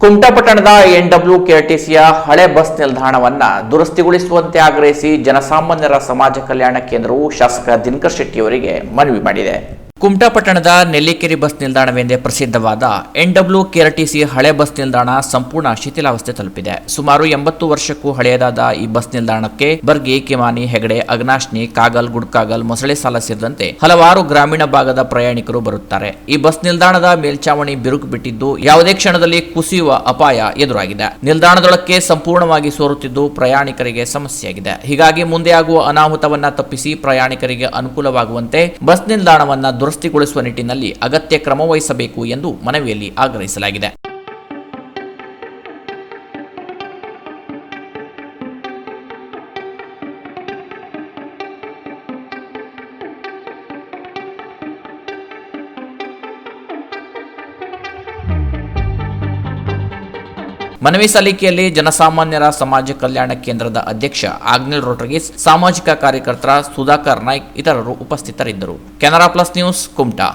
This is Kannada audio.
ಕುಮಟಾ ಪಟ್ಟಣದ ಎನ್ಡಬ್ಲ್ಯೂ ಕೆಆರ್ಟಿಸಿಯ ಹಳೆ ಬಸ್ ನಿಲ್ದಾಣವನ್ನ ದುರಸ್ತಿಗೊಳಿಸುವಂತೆ ಆಗ್ರಹಿಸಿ ಜನಸಾಮಾನ್ಯರ ಸಮಾಜ ಕಲ್ಯಾಣ ಕೇಂದ್ರವು ಶಾಸಕ ದಿನಕರ್ ಶೆಟ್ಟಿಯವರಿಗೆ ಮನವಿ ಮಾಡಿದೆ. ಕುಮಟಾ ಪಟ್ಟಣದ ನೆಲ್ಲಿಕೆರೆ ಬಸ್ ನಿಲ್ದಾಣವೆಂದೇ ಪ್ರಸಿದ್ಧವಾದ ಎನ್ಡಬ್ಲ್ಯೂ ಕೆಆರ್ಟಿಸಿ ಹಳೆ ಬಸ್ ನಿಲ್ದಾಣ ಸಂಪೂರ್ಣ ಶಿಥಿಲಾವಸ್ಥೆ ತಲುಪಿದೆ. ಸುಮಾರು ಎಂಬತ್ತು ವರ್ಷಕ್ಕೂ ಹಳೆಯದಾದ ಈ ಬಸ್ ನಿಲ್ದಾಣಕ್ಕೆ ಬರ್ಗಿ, ಕಿಮಾನಿ, ಹೆಗಡೆ, ಅಗ್ನಾಶ್ನಿ, ಕಾಗಲ್, ಗುಡ್ಕಾಗಲ್, ಮೊಸಳೆ ಸಾಲ ಸೇರಿದಂತೆ ಹಲವಾರು ಗ್ರಾಮೀಣ ಭಾಗದ ಪ್ರಯಾಣಿಕರು ಬರುತ್ತಾರೆ. ಈ ಬಸ್ ನಿಲ್ದಾಣದ ಮೇಲ್ಚಾವಣಿ ಬಿರುಕು ಬಿಟ್ಟಿದ್ದು ಯಾವುದೇ ಕ್ಷಣದಲ್ಲಿ ಕುಸಿಯುವ ಅಪಾಯ ಎದುರಾಗಿದೆ. ನಿಲ್ದಾಣದೊಳಕ್ಕೆ ಸಂಪೂರ್ಣವಾಗಿ ಸೋರುತ್ತಿದ್ದು ಪ್ರಯಾಣಿಕರಿಗೆ ಸಮಸ್ಯೆಯಾಗಿದೆ. ಹೀಗಾಗಿ ಮುಂದೆ ಆಗುವ ಅನಾಹುತವನ್ನ ತಪ್ಪಿಸಿ ಪ್ರಯಾಣಿಕರಿಗೆ ಅನುಕೂಲವಾಗುವಂತೆ ಬಸ್ ನಿಲ್ದಾಣವನ್ನ ದುರಸ್ತಿಗೊಳಿಸುವ ನಿಟ್ಟಿನಲ್ಲಿ ಅಗತ್ಯ ಕ್ರಮವಹಿಸಬೇಕು ಎಂದು ಮನವಿಯಲ್ಲಿ ಆಗ್ರಹಿಸಲಾಗಿದೆ. ಮನವಿ ಸಲ್ಲಿಕೆಯಲ್ಲಿ ಜನಸಾಮಾನ್ಯರ ಸಮಾಜ ಕಲ್ಯಾಣ ಕೇಂದ್ರದ ಅಧ್ಯಕ್ಷ ಆಗ್ನೇಲ್ ರೋಡ್ರಿಗಿಸ್, ಸಾಮಾಜಿಕ ಕಾರ್ಯಕರ್ತರ ಸುಧಾಕರ್ ನಾಯ್ಕ್ ಇತರರು ಉಪಸ್ಥಿತರಿದ್ದರು. Canara plus news, Kumta.